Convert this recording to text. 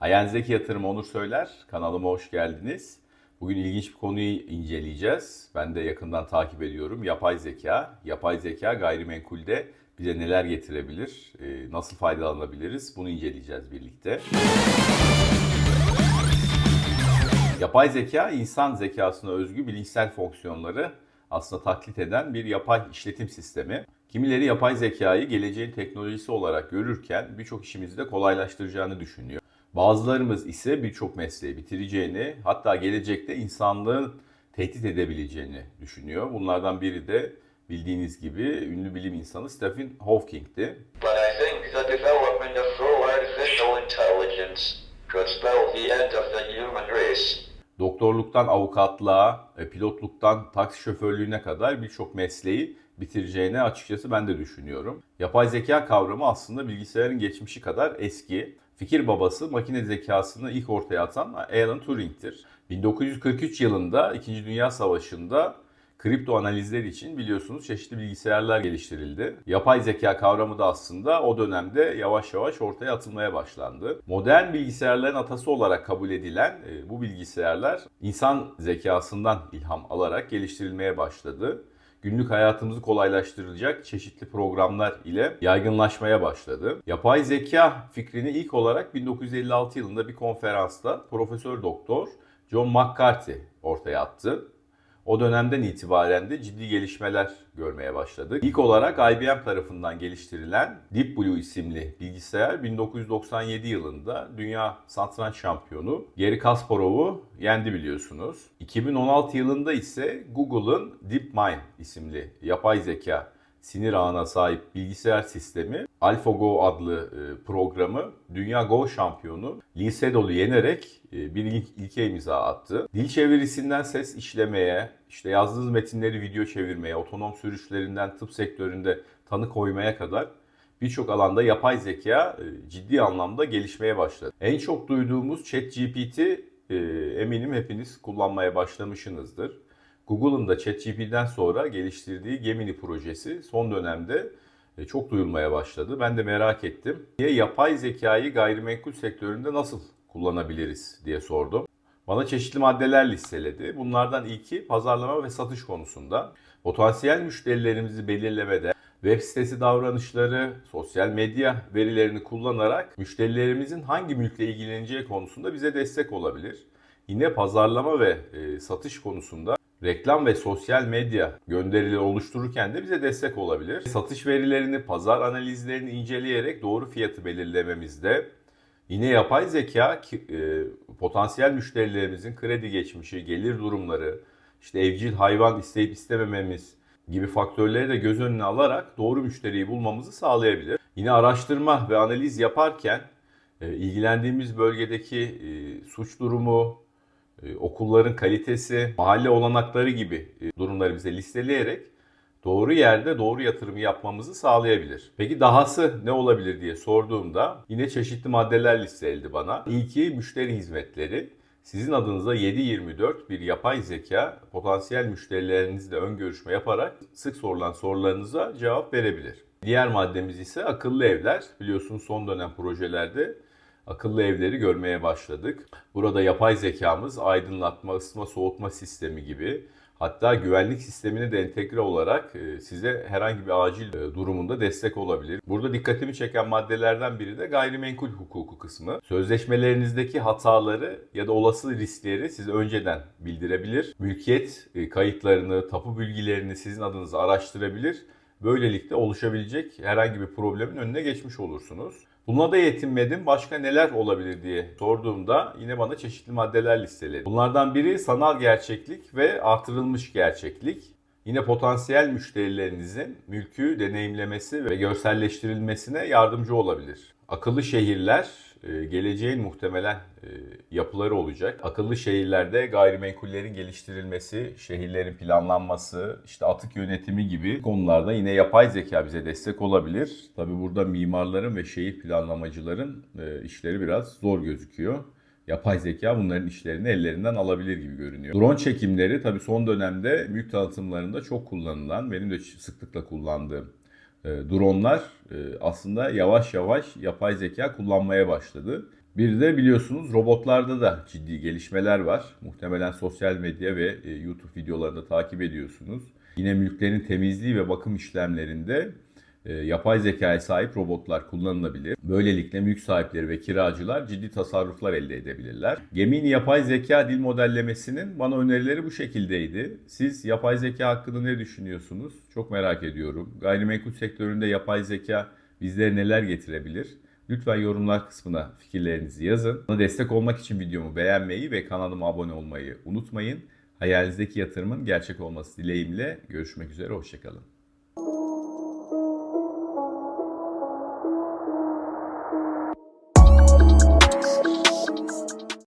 Hayalinizdeki yatırım Onur Söyler. Kanalıma hoş geldiniz. Bugün ilginç bir konuyu inceleyeceğiz. Ben de yakından takip ediyorum. Yapay zeka. Yapay zeka gayrimenkulde bize neler getirebilir, e, nasıl faydalanabiliriz bunu inceleyeceğiz birlikte. Yapay zeka insan zekasına özgü bilinçsel fonksiyonları aslında taklit eden bir yapay işletim sistemi. Kimileri yapay zekayı geleceğin teknolojisi olarak görürken birçok işimizi de kolaylaştıracağını düşünüyor. Bazılarımız ise birçok mesleği bitireceğini, hatta gelecekte insanlığın tehdit edebileceğini düşünüyor. Bunlardan biri de bildiğiniz gibi ünlü bilim insanı Stephen Hawking'ti. Doktorluktan avukatlığa, e, pilotluktan taksi şoförlüğüne kadar birçok mesleği bitireceğini açıkçası ben de düşünüyorum. Yapay zeka kavramı aslında bilgisayarın geçmişi kadar eski. Fikir babası makine zekasını ilk ortaya atan Alan Turing'tir. 1943 yılında 2. Dünya Savaşı'nda kripto analizler için biliyorsunuz çeşitli bilgisayarlar geliştirildi. Yapay zeka kavramı da aslında o dönemde yavaş yavaş ortaya atılmaya başlandı. Modern bilgisayarların atası olarak kabul edilen e, bu bilgisayarlar insan zekasından ilham alarak geliştirilmeye başladı günlük hayatımızı kolaylaştıracak çeşitli programlar ile yaygınlaşmaya başladı. Yapay zeka fikrini ilk olarak 1956 yılında bir konferansta Profesör Doktor John McCarthy ortaya attı. O dönemden itibaren de ciddi gelişmeler görmeye başladık. İlk olarak IBM tarafından geliştirilen Deep Blue isimli bilgisayar 1997 yılında dünya satranç şampiyonu Gary Kasparov'u yendi biliyorsunuz. 2016 yılında ise Google'ın DeepMind isimli yapay zeka sinir ağına sahip bilgisayar sistemi AlphaGo adlı e, programı dünya Go şampiyonu Lee Sedol'u yenerek e, bir ilk, ilke imza attı. Dil çevirisinden ses işlemeye, işte yazdığınız metinleri video çevirmeye, otonom sürüşlerinden tıp sektöründe tanı koymaya kadar birçok alanda yapay zeka e, ciddi anlamda gelişmeye başladı. En çok duyduğumuz ChatGPT eminim hepiniz kullanmaya başlamışsınızdır. Google'ın da ChatGPT'den sonra geliştirdiği Gemini projesi son dönemde e, çok duyulmaya başladı. Ben de merak ettim. Niye yapay zekayı gayrimenkul sektöründe nasıl kullanabiliriz diye sordum. Bana çeşitli maddeler listeledi. Bunlardan ilki pazarlama ve satış konusunda. Potansiyel müşterilerimizi belirlemede web sitesi davranışları, sosyal medya verilerini kullanarak müşterilerimizin hangi mülkle ilgileneceği konusunda bize destek olabilir. Yine pazarlama ve e, satış konusunda reklam ve sosyal medya gönderileri oluştururken de bize destek olabilir. Satış verilerini, pazar analizlerini inceleyerek doğru fiyatı belirlememizde yine yapay zeka e, potansiyel müşterilerimizin kredi geçmişi, gelir durumları, işte evcil hayvan isteyip istemememiz gibi faktörleri de göz önüne alarak doğru müşteriyi bulmamızı sağlayabilir. Yine araştırma ve analiz yaparken e, ilgilendiğimiz bölgedeki e, suç durumu, okulların kalitesi, mahalle olanakları gibi e, durumları bize listeleyerek doğru yerde doğru yatırımı yapmamızı sağlayabilir. Peki dahası ne olabilir diye sorduğumda yine çeşitli maddeler listeledi bana. İlki müşteri hizmetleri. Sizin adınıza 7-24 bir yapay zeka potansiyel müşterilerinizle ön görüşme yaparak sık sorulan sorularınıza cevap verebilir. Diğer maddemiz ise akıllı evler. Biliyorsunuz son dönem projelerde akıllı evleri görmeye başladık. Burada yapay zekamız aydınlatma, ısıtma, soğutma sistemi gibi hatta güvenlik sistemine de entegre olarak e, size herhangi bir acil e, durumunda destek olabilir. Burada dikkatimi çeken maddelerden biri de gayrimenkul hukuku kısmı. Sözleşmelerinizdeki hataları ya da olası riskleri size önceden bildirebilir. Mülkiyet e, kayıtlarını, tapu bilgilerini sizin adınıza araştırabilir. Böylelikle oluşabilecek herhangi bir problemin önüne geçmiş olursunuz. Buna da yetinmedim. Başka neler olabilir diye sorduğumda yine bana çeşitli maddeler listeledi. Bunlardan biri sanal gerçeklik ve artırılmış gerçeklik. Yine potansiyel müşterilerinizin mülkü deneyimlemesi ve görselleştirilmesine yardımcı olabilir. Akıllı şehirler e, geleceğin muhtemelen e, yapıları olacak. Akıllı şehirlerde gayrimenkullerin geliştirilmesi, şehirlerin planlanması, işte atık yönetimi gibi konularda yine yapay zeka bize destek olabilir. Tabi burada mimarların ve şehir planlamacıların e, işleri biraz zor gözüküyor. Yapay zeka bunların işlerini ellerinden alabilir gibi görünüyor. Drone çekimleri tabi son dönemde mülk tanıtımlarında çok kullanılan, benim de sıklıkla kullandığım e, dronlar e, aslında yavaş yavaş yapay zeka kullanmaya başladı. Bir de biliyorsunuz robotlarda da ciddi gelişmeler var. Muhtemelen sosyal medya ve e, YouTube videolarında takip ediyorsunuz. Yine mülklerin temizliği ve bakım işlemlerinde e, yapay zekaya sahip robotlar kullanılabilir. Böylelikle mülk sahipleri ve kiracılar ciddi tasarruflar elde edebilirler. Gemini yapay zeka dil modellemesinin bana önerileri bu şekildeydi. Siz yapay zeka hakkında ne düşünüyorsunuz? Çok merak ediyorum. Gayrimenkul sektöründe yapay zeka bizlere neler getirebilir? Lütfen yorumlar kısmına fikirlerinizi yazın. Bana destek olmak için videomu beğenmeyi ve kanalıma abone olmayı unutmayın. Hayalinizdeki yatırımın gerçek olması dileğimle görüşmek üzere, hoşçakalın.